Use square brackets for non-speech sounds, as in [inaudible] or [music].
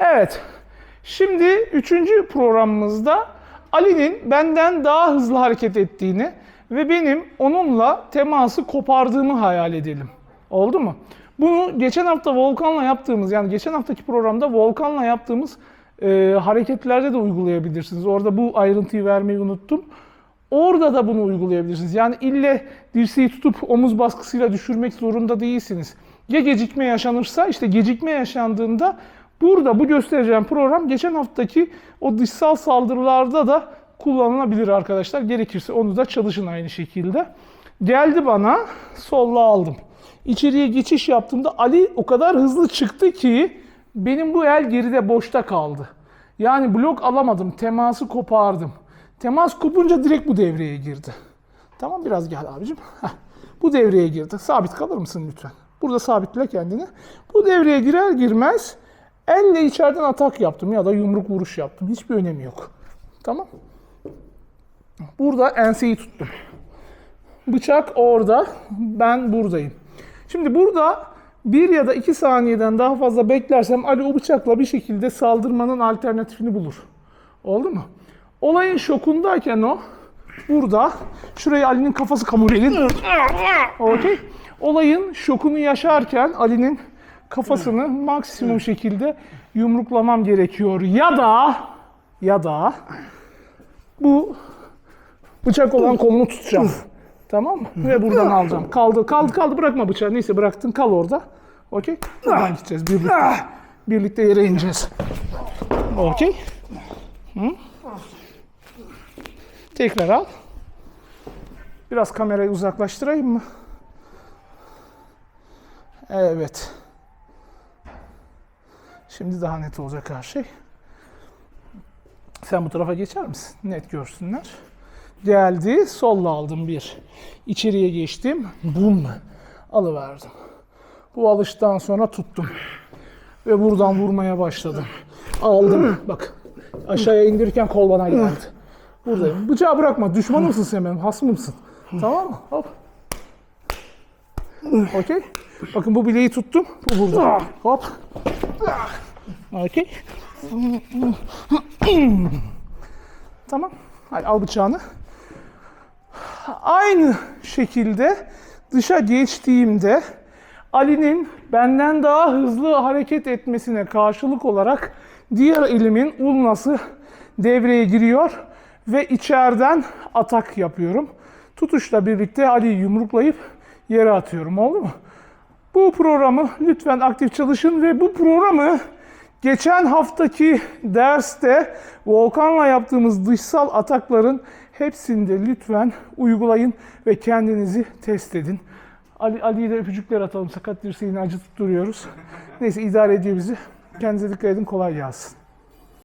Evet. Şimdi üçüncü programımızda Ali'nin benden daha hızlı hareket ettiğini ve benim onunla teması kopardığımı hayal edelim. Oldu mu? Bunu geçen hafta Volkan'la yaptığımız yani geçen haftaki programda Volkan'la yaptığımız e, hareketlerde de uygulayabilirsiniz. Orada bu ayrıntıyı vermeyi unuttum. Orada da bunu uygulayabilirsiniz. Yani ille dirseği tutup omuz baskısıyla düşürmek zorunda değilsiniz. Ya gecikme yaşanırsa işte gecikme yaşandığında burada bu göstereceğim program geçen haftaki o dışsal saldırılarda da kullanılabilir arkadaşlar. Gerekirse onu da çalışın aynı şekilde. Geldi bana solla aldım. İçeriye geçiş yaptığımda Ali o kadar hızlı çıktı ki benim bu el geride boşta kaldı. Yani blok alamadım, teması kopardım. Temas kopunca direkt bu devreye girdi. Tamam biraz gel abicim. Heh. Bu devreye girdi. Sabit kalır mısın lütfen? Burada sabitle kendini. Bu devreye girer girmez elle içeriden atak yaptım ya da yumruk vuruş yaptım. Hiçbir önemi yok. Tamam. Burada enseyi tuttum. Bıçak orada, ben buradayım. Şimdi burada bir ya da iki saniyeden daha fazla beklersem Ali o bıçakla bir şekilde saldırmanın alternatifini bulur. Oldu mu? Olayın şokundayken o burada şuraya Ali'nin kafası kamureyin. Okey. Olayın şokunu yaşarken Ali'nin kafasını maksimum şekilde yumruklamam gerekiyor. Ya da ya da bu bıçak olan kolunu tutacağım. Tamam mı? Ve buradan alacağım. Kaldı, kaldı, kaldı. Bırakma bıçağı. Neyse bıraktın. Kal orada. Okey. Buradan gideceğiz birlikte. Birlikte yere ineceğiz. Okey. Tekrar al. Biraz kamerayı uzaklaştırayım mı? Evet. Şimdi daha net olacak her şey. Sen bu tarafa geçer misin? Net görsünler. Geldi. Solla aldım bir. İçeriye geçtim. Bum. Alıverdim. Bu alıştan sonra tuttum. Ve buradan vurmaya başladım. Aldım. Bak. Aşağıya indirirken kol bana geldi. Buradayım. Bıçağı bırakma. Düşman mısın sen benim? Hasmı mısın? Tamam mı? Hop. Okey. Bakın bu bileği tuttum. Bu burada. Hop. Okey. [clears throat] Tamam. Hadi al bıçağını. Aynı şekilde dışa geçtiğimde Ali'nin benden daha hızlı hareket etmesine karşılık olarak diğer elimin ulnası devreye giriyor ve içeriden atak yapıyorum. Tutuşla birlikte Ali'yi yumruklayıp yere atıyorum. Oldu mu? Bu programı lütfen aktif çalışın ve bu programı geçen haftaki derste Volkan'la yaptığımız dışsal atakların hepsinde lütfen uygulayın ve kendinizi test edin. Ali, Ali'ye de öpücükler atalım. Sakat dirseğini acıtıp duruyoruz. Neyse idare ediyor bizi. Kendinize dikkat edin. Kolay gelsin.